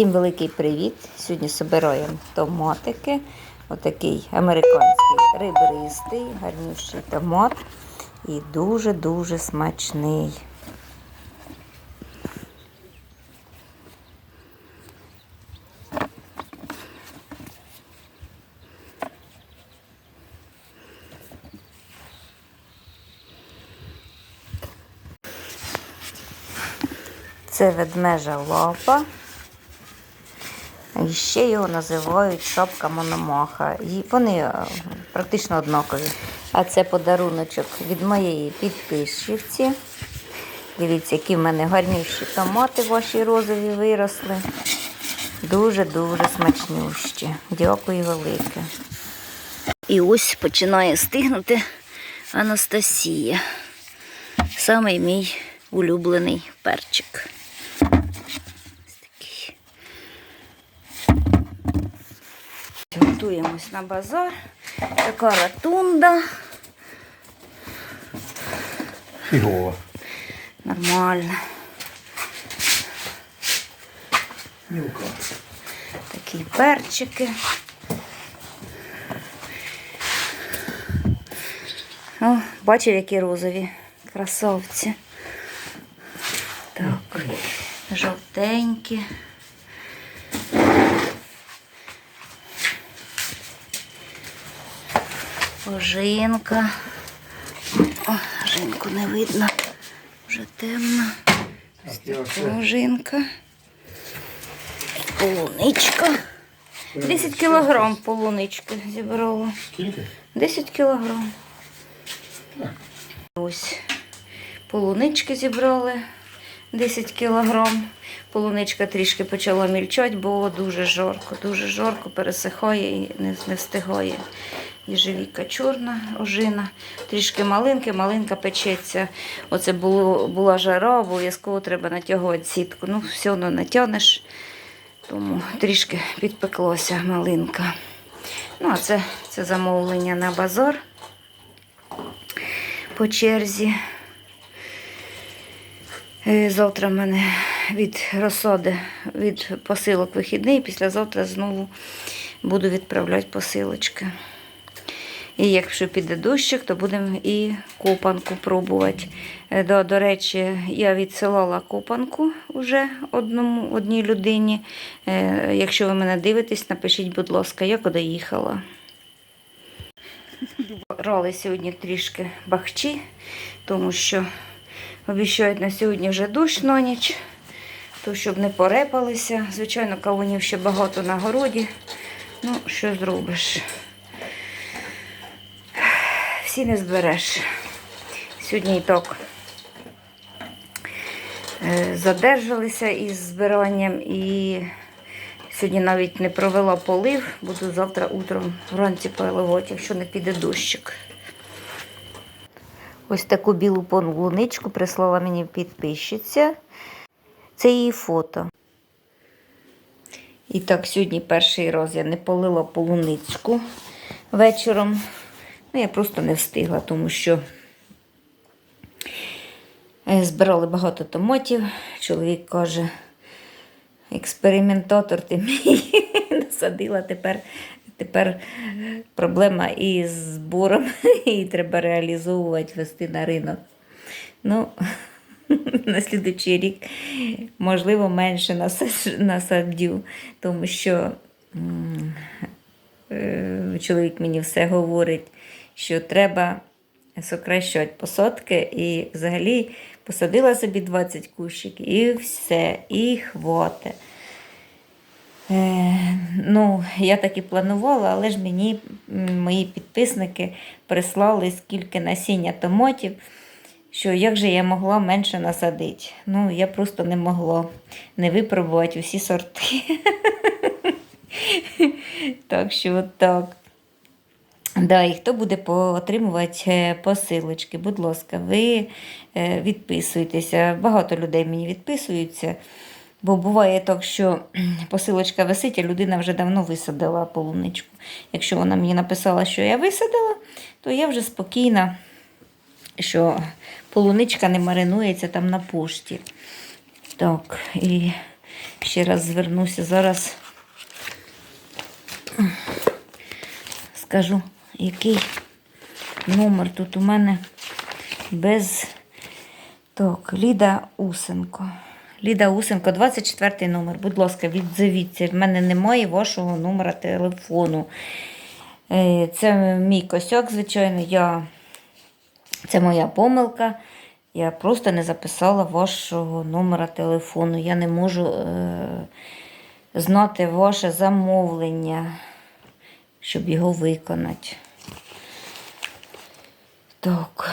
Всім великий привіт! Сьогодні збираємо томатики. Отакий американський ребристий, гарнющий томат і дуже-дуже смачний. Це ведмежа лапа. І ще його називають шапка мономаха. І вони е, практично однакові. А це подаруночок від моєї підписчиці. Дивіться, які в мене гарнющі томати ваші розові виросли. Дуже-дуже смачнющі. Дякую велике. І ось починає стигнути Анастасія. Самий мій улюблений перчик. Ось такий. Готуємось на базар. Така ротунда. Фігово. Нормально. Мілко. Такі перчики. О, бачив, які розові красавці. Так, жовтенькі. Ожинка. О, жинку не видно. Вже темно. Ось така. Полуничка. 10 кілограм полунички зібрала. Скільки? 10 кілограм. Ось полунички зібрали 10 кілограм. Полуничка трішки почала мільчати, бо дуже жарко, дуже жарко, пересихає і не, не встигає. Їжевіка чорна ожина, трішки малинки, малинка печеться. Оце було, була жара, обов'язково треба натягувати сітку. Ну, все одно натягнеш, тому трішки підпеклося малинка. Ну, а це, це замовлення на базар по черзі. Е, Завтра в мене від розсади, від посилок вихідний, післязавтра знову буду відправляти посилочки. І якщо піде дощик, то будемо і копанку пробувати. Е, До, до речі, я відсилала копанку вже одному, одній людині. Е, Якщо ви мене дивитесь, напишіть, будь ласка, я куди їхала. Рали сьогодні трішки бахчі, тому що обіцяють на сьогодні вже дощ на ніч, то щоб не порепалися. Звичайно, кавунів ще багато на городі. Ну, що зробиш? Всі не збереш. Сьогодні і так е, задержалися із збиранням і сьогодні навіть не провела полив, буду завтра утром вранці поливати, якщо не піде дощик. Ось таку білу полуничку прислала мені підписчиця. Це її фото. І так, сьогодні перший раз я не полила полуницьку вечором. Ну, я просто не встигла, тому що е, збирали багато томатів. Чоловік каже, експериментатор ти мій насадила. Тепер, тепер проблема із збором, і треба реалізовувати, вести на ринок. Ну, на слідуючий рік, можливо, менше насадю, тому що е, чоловік мені все говорить, що треба сокращати посадки і взагалі посадила собі 20 кущиків і все, і хватить. Е, ну, я так і планувала, але ж мені мої підписники прислали скільки насіння томатів, що як же я могла менше насадити. Ну, я просто не могла не випробувати усі сорти. Так що от так. Да, і хто буде отримувати е, посилочки, будь ласка, ви е, відписуйтеся. Багато людей мені відписуються. Бо буває так, що посилочка висить, а людина вже давно висадила полуничку. Якщо вона мені написала, що я висадила, то я вже спокійна, що полуничка не маринується там на пошті. Так, і ще раз звернуся. Зараз скажу, який номер тут у мене без. Так, Ліда Усенко. Ліда Усенко, 24 номер. Будь ласка, відзовіться. В мене немає вашого номера телефону. Е, Це мій косяк, звичайно. Я... Це моя помилка. Я просто не записала вашого номера телефону. Я не можу е... знати ваше замовлення, щоб його виконати. Так.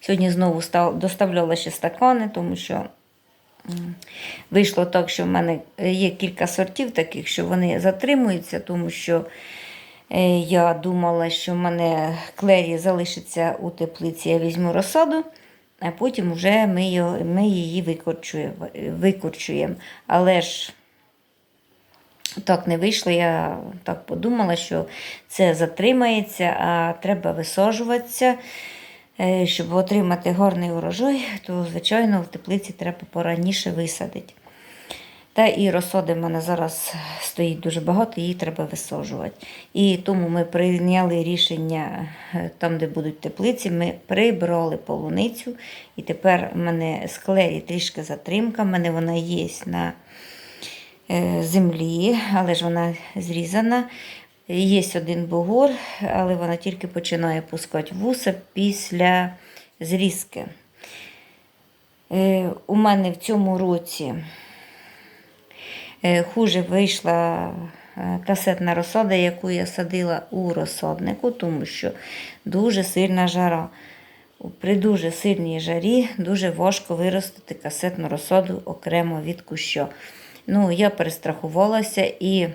Сьогодні знову став, доставляла ще стакани, тому що вийшло так, що в мене є кілька сортів таких, що вони затримуються, тому що е, я думала, що в мене клері залишиться у теплиці, я візьму розсаду, а потім вже ми, її викорчуємо. Але ж так не вийшло. Я так подумала, що це затримається, а треба висаджуватися. Е, Щоб отримати гарний урожай, то, звичайно, в теплиці треба пораніше висадити. Та і розсади в мене зараз стоїть дуже багато, її треба висаджувати. І тому ми прийняли рішення е, там, де будуть теплиці, ми прибрали полуницю. І тепер в мене з трішки затримка, в мене вона є на землі, але ж вона зрізана. Є один бугор, але вона тільки починає пускати вуса після зрізки. Е, У мене в цьому році е, хуже вийшла е, касетна розсада, яку я садила у розсаднику, тому що дуже сильна жара. При дуже сильній жарі дуже важко виростити касетну розсаду окремо від куща. Ну, я перестрахувалася і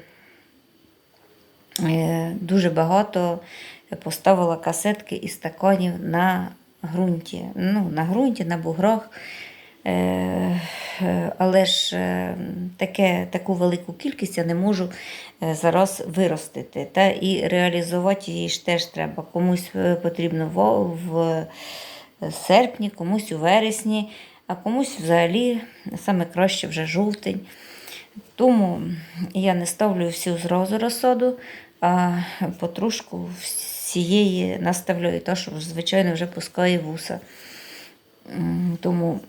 е, дуже багато поставила касетки і стаканів на ґрунті. Ну, на ґрунті, на буграх. Е, е, Але ж таке, таку велику кількість я не можу зараз виростити. Та і реалізувати її ж теж треба. Комусь потрібно в серпні, комусь у вересні, а комусь взагалі саме краще вже жовтень. Тому я не ставлю всю зразу розсаду, а потрошку всієї наставляю, та, що, звичайно, вже пускає вуса. Тому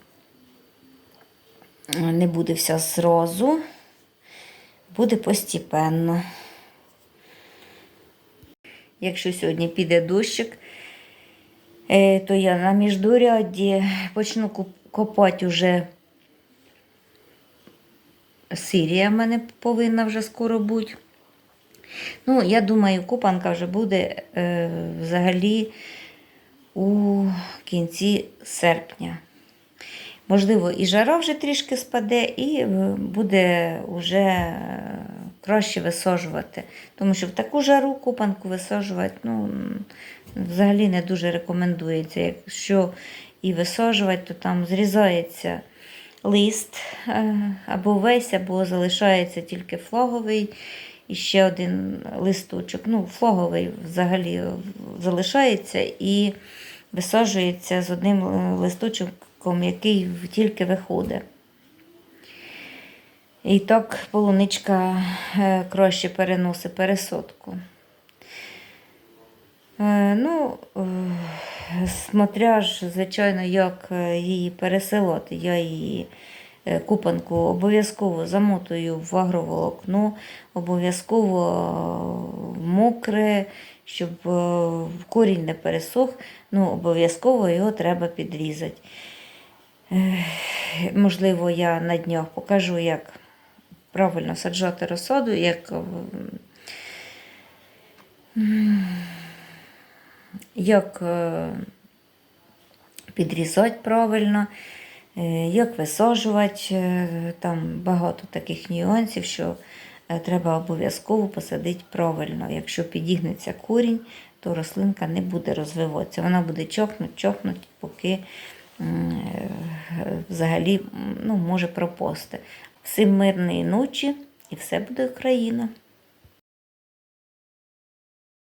не буде вся зразу, буде постепенно. Якщо сьогодні піде дощик, е, то я на міждуряді почну копати вже Сирія в мене повинна вже скоро бути. Ну, я думаю, купанка вже буде е, взагалі у кінці серпня. Можливо, і жара вже трішки спаде, і е, буде вже е, краще висаджувати. Тому що в таку жару купанку висаджувати ну, взагалі не дуже рекомендується. Якщо і висаджувати, то там зрізається лист е, або весь, або залишається тільки флаговий. І ще один листочок. Ну, флаговий взагалі залишається і висаджується з одним е, листочком, який тільки виходить. І так полуничка е, краще переносить пересадку. Е, Ну, е, смотря ж, звичайно, як е, її переселити. Я її купанку обов'язково замотую в агроволокно, обов'язково мокре, щоб корінь не пересох, ну, обов'язково його треба підрізати. Можливо, я на днях покажу, як правильно саджати розсаду, як як е, підрізати правильно, е, як висаджувати. Е, Там багато таких нюансів, що треба обов'язково посадити правильно. Якщо підігнеться корінь, то рослинка не буде розвиватися. Вона буде чохнути, чохнути, поки взагалі ну, може пропасти. Всім мирної ночі і все буде Україна.